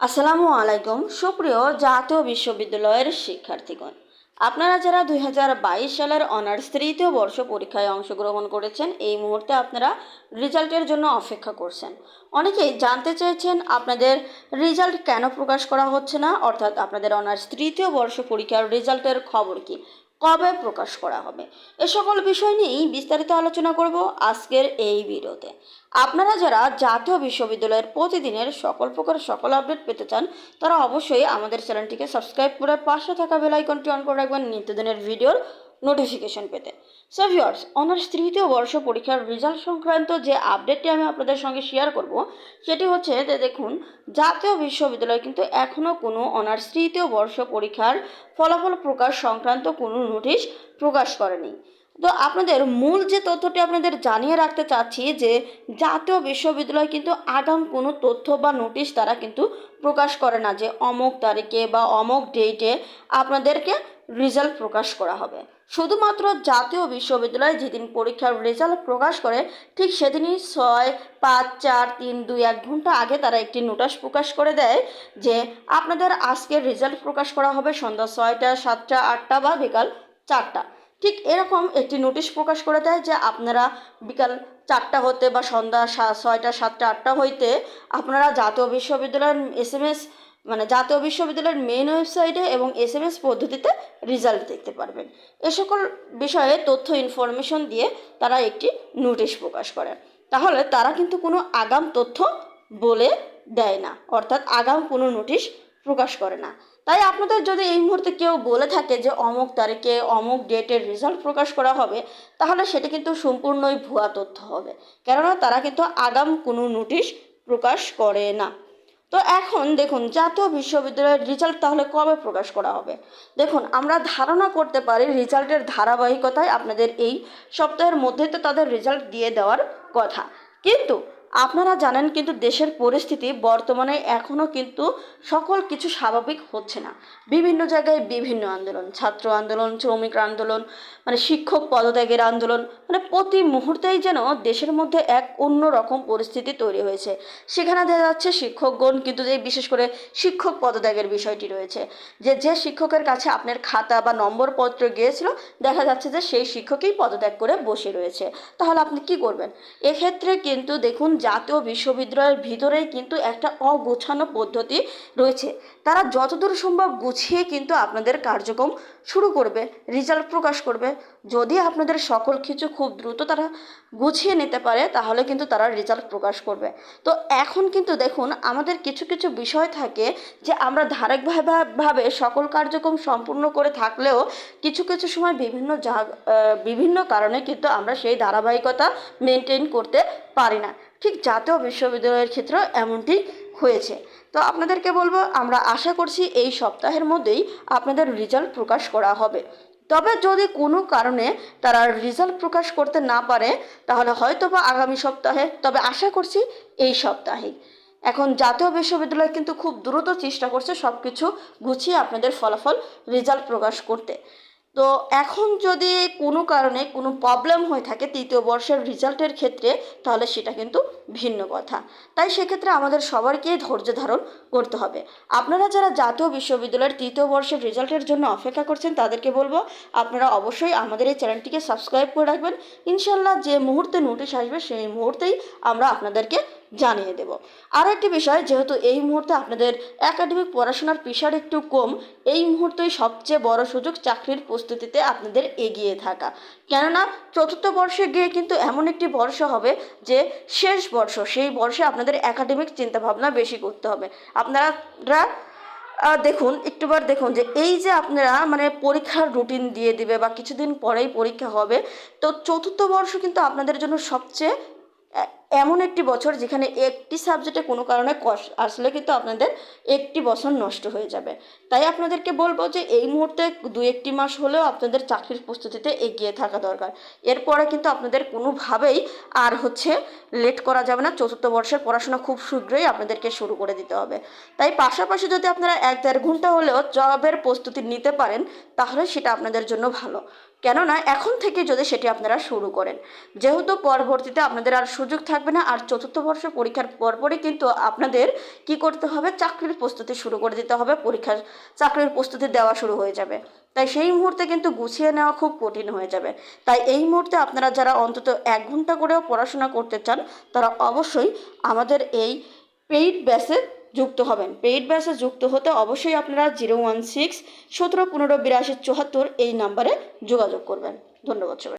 আসসালামু আলাইকুম, সুপ্রিয় জাতীয় বিশ্ববিদ্যালয়ের শিক্ষার্থীগণ। আপনারা যারা দুই হাজার বাইশ সালের অনার্স তৃতীয় বর্ষ পরীক্ষায় অংশগ্রহণ করেছেন, এই মুহূর্তে আপনারা রেজাল্টের জন্য অপেক্ষা করছেন। অনেকেই জানতে চেয়েছেন আপনাদের রেজাল্ট কেন প্রকাশ করা হচ্ছে না, অর্থাৎ আপনাদের অনার্স তৃতীয় বর্ষ পরীক্ষার রেজাল্টের খবর কি? কবে প্রকাশ করা হবে? এ সকল বিষয় নিয়েই বিস্তারিত আলোচনা করব আজকের এই ভিডিওতে। আপনারা যারা জাতীয় বিশ্ববিদ্যালয়ের প্রতিদিনের সকল প্রকার সকল আপডেট পেতে চান, তারা অবশ্যই আমাদের চ্যানেলটিকে সাবস্ক্রাইব করে পাশে থাকা বেল আইকনটি অন করে রাখবেন নিত্যদিনের ভিডিওর নোটিফিকেশন পেতে। সো ভিউয়ার্স অনার্স তৃতীয় বর্ষ পরীক্ষার রেজাল্ট সংক্রান্ত যে আপডেটটি আমি আপনাদের সঙ্গে শেয়ার করব, সেটি হচ্ছে যে দেখুন, জাতীয় বিশ্ববিদ্যালয় কিন্তু এখনও কোনো অনার্স তৃতীয় বর্ষ পরীক্ষার ফলাফল প্রকাশ সংক্রান্ত কোনো নোটিশ প্রকাশ করেনি। তো আপনাদের মূল যে তথ্যটি আপনাদের জানিয়ে রাখতে চাচ্ছি যে জাতীয় বিশ্ববিদ্যালয় কিন্তু আগাম কোনো তথ্য বা নোটিশ তারা কিন্তু প্রকাশ করে না যে অমুক তারিখে বা অমুক ডেটে আপনাদেরকে রেজাল্ট প্রকাশ করা হবে। শুধুমাত্র জাতীয় বিশ্ববিদ্যালয়ে যেদিন পরীক্ষার রেজাল্ট প্রকাশ করে, ঠিক সেদিনই ছয়, পাঁচ, চার, তিন, দুই, এক ঘণ্টা আগে তারা একটি নোটিশ প্রকাশ করে দেয় যে, আপনাদের আজকে রেজাল্ট প্রকাশ করা হবে সন্ধ্যা ছয়টা, সাতটা, আটটা বা বিকাল চারটা। ঠিক এরকম একটি নোটিশ প্রকাশ করে দেয় যে আপনারা বিকাল চারটা হতে বা সন্ধ্যা ছয়টা, সাতটা, আটটা হইতে আপনারা জাতীয় বিশ্ববিদ্যালয়ের এস এম এস মানে জাতীয় বিশ্ববিদ্যালয়ের মেন ওয়েবসাইটে এবং এস এম এস পদ্ধতিতে রেজাল্ট দেখতে পারবেন। এ সকল বিষয়ে তথ্য ইনফরমেশন দিয়ে তারা একটি নোটিশ প্রকাশ করে। তাহলে তারা কিন্তু কোনো আগাম তথ্য বলে দেয় না, অর্থাৎ আগাম কোনো নোটিশ প্রকাশ করে না। তাই আপনাদের যদি এই মুহূর্তে কেউ বলে থাকে যে অমুক তারিখে অমুক ডেটের রেজাল্ট প্রকাশ করা হবে, তাহলে সেটা কিন্তু সম্পূর্ণই ভুয়া তথ্য হবে। কেননা তারা কিন্তু আগাম কোনো নোটিশ প্রকাশ করে না। তো এখন দেখুন, জাতীয় বিশ্ববিদ্যালয়ের রেজাল্ট তাহলে কবে প্রকাশ করা হবে? দেখুন, আমরা ধারণা করতে পারি রেজাল্টের ধারাবাহিকতায় আপনাদের এই সপ্তাহের মধ্যে তো তাদের রেজাল্ট দিয়ে দেওয়ার কথা। কিন্তু আপনারা জানেন কিন্তু দেশের পরিস্থিতি বর্তমানে এখনও কিন্তু সকল কিছু স্বাভাবিক হচ্ছে না। বিভিন্ন জায়গায় বিভিন্ন আন্দোলন, ছাত্র আন্দোলন, শ্রমিক আন্দোলন মানে শিক্ষক পদত্যাগের আন্দোলন মানে প্রতি মুহূর্তেই যেন দেশের মধ্যে এক অন্য রকম পরিস্থিতি তৈরি হয়েছে। সেখানে দেখা যাচ্ছে শিক্ষকগণ কিন্তু যে বিশেষ করে শিক্ষক পদত্যাগের বিষয়টি রয়েছে। যে যে শিক্ষকের কাছে আপনার খাতা বা নম্বরপত্র গিয়েছিল, দেখা যাচ্ছে যে সেই শিক্ষকই পদত্যাগ করে বসে রয়েছে। তাহলে আপনি কি করবেন? এক্ষেত্রে কিন্তু দেখুন জাতীয় বিশ্ববিদ্যালয়ের ভিতরেই কিন্তু একটা অগোছানো পদ্ধতি রয়েছে। তারা যতদূর সম্ভব গুছিয়ে কিন্তু আপনাদের কার্যক্রম শুরু করবে রেজাল্ট প্রকাশ করবে। যদি আপনাদের সকল কিছু খুব দ্রুত তারা গুছিয়ে নিতে পারে, তাহলে কিন্তু তারা রেজাল্ট প্রকাশ করবে। তো এখন কিন্তু দেখুন, আমাদের কিছু কিছু বিষয় থাকে যে আমরা ধারাবাহিকভাবে ভাবে সকল কার্যক্রম সম্পূর্ণ করে থাকলেও কিছু কিছু সময় বিভিন্ন জাগ বিভিন্ন কারণে কিন্তু আমরা সেই ধারাবাহিকতা মেনটেন করতে পারি না। ঠিক জাতীয় বিশ্ববিদ্যালয়ের ক্ষেত্রেও এমনটি হয়েছে। তো আপনাদেরকে বলব, আমরা আশা করছি এই সপ্তাহের মধ্যেই আপনাদের রেজাল্ট প্রকাশ করা হবে। তবে যদি কোনো কারণে তারা রেজাল্ট প্রকাশ করতে না পারে, তাহলে হয়তো বা আগামী সপ্তাহে, তবে আশা করছি এই সপ্তাহেই। এখন জাতীয় বিশ্ববিদ্যালয় কিন্তু খুব দ্রুত চেষ্টা করছে সব কিছু গুছিয়ে আপনাদের ফলাফল রেজাল্ট প্রকাশ করতে। তো এখন যদি কোনো কারণে কোনো প্রবলেম হয়ে থাকে তৃতীয় বর্ষের রেজাল্টের ক্ষেত্রে, তাহলে সেটা কিন্তু ভিন্ন কথা। তাই সেক্ষেত্রে আমাদের সবারকেই ধৈর্য ধারণ করতে হবে। আপনারা যারা জাতীয় বিশ্ববিদ্যালয়ের তৃতীয় বর্ষের রেজাল্টের জন্য অপেক্ষা করছেন, তাদেরকে বলব, আপনারা অবশ্যই আমাদের এই চ্যানেলটিকে সাবস্ক্রাইব করে রাখবেন। ইনশাল্লাহ যে মুহূর্তে নোটিশ আসবে, সেই মুহূর্তেই আমরা আপনাদেরকে জানিয়ে দেব। আরও একটি বিষয়, যেহেতু এই মুহূর্তে আপনাদের একাডেমিক পড়াশোনার পেশার একটু কম, এই মুহূর্তেই সবচেয়ে বড় সুযোগ চাকরির প্রস্তুতিতে আপনাদের এগিয়ে থাকা। কেননা, চতুর্থ বর্ষে গিয়ে কিন্তু এমন একটি বর্ষ হবে যে শেষ বর্ষ, সেই বর্ষে আপনাদের একাডেমিক চিন্তাভাবনা বেশি করতে হবে। আপনারা দেখুন একটুবার দেখুন যে এই যে আপনারা মানে পরীক্ষার রুটিন দিয়ে দিবে বা কিছুদিন পরেই পরীক্ষা হবে, তো চতুর্থ বর্ষ কিন্তু আপনাদের জন্য সবচেয়ে এমন একটি বছর যেখানে একটি সাবজেক্টে কোনো কারণে কষ আসলে কিন্তু আপনাদের একটি বছর নষ্ট হয়ে যাবে। তাই আপনাদেরকে বলব যে এই মুহূর্তে দু একটি মাস হলেও আপনাদের চাকরির প্রস্তুতিতে এগিয়ে থাকা দরকার। এরপরে কিন্তু আপনাদের কোনোভাবেই আর হচ্ছে লেট করা যাবে না। চতুর্থ বর্ষের পড়াশোনা খুব শীঘ্রই আপনাদেরকে শুরু করে দিতে হবে। তাই পাশাপাশি যদি আপনারা এক দেড় ঘণ্টা হলেও জবের প্রস্তুতি নিতে পারেন, তাহলে সেটা আপনাদের জন্য ভালো। কেননা এখন থেকে যদি সেটি আপনারা শুরু করেন, যেহেতু পরবর্তীতে আপনাদের আর সুযোগ থাকবে না। আর চতুর্থ বর্ষ পরীক্ষার পরপরই কিন্তু আপনাদের কি করতে হবে? চাকরির প্রস্তুতি শুরু করে দিতে হবে। পরীক্ষার চাকরির প্রস্তুতি দেওয়া শুরু হয়ে যাবে। তাই সেই মুহূর্তে কিন্তু গুছিয়ে নেওয়া খুব কঠিন হয়ে যাবে। তাই এই মুহূর্তে আপনারা যারা অন্তত এক ঘণ্টা করেও পড়াশোনা করতে চান, তারা অবশ্যই আমাদের এই পেইড ব্যাসে যুক্ত হবেন। পেইড ব্যাসে যুক্ত হতে অবশ্যই আপনারা জিরো ওয়ান সিক্স সতেরো পনেরো বিরাশি চুয়াত্তর এই নাম্বারে যোগাযোগ করবেন। ধন্যবাদ সবাই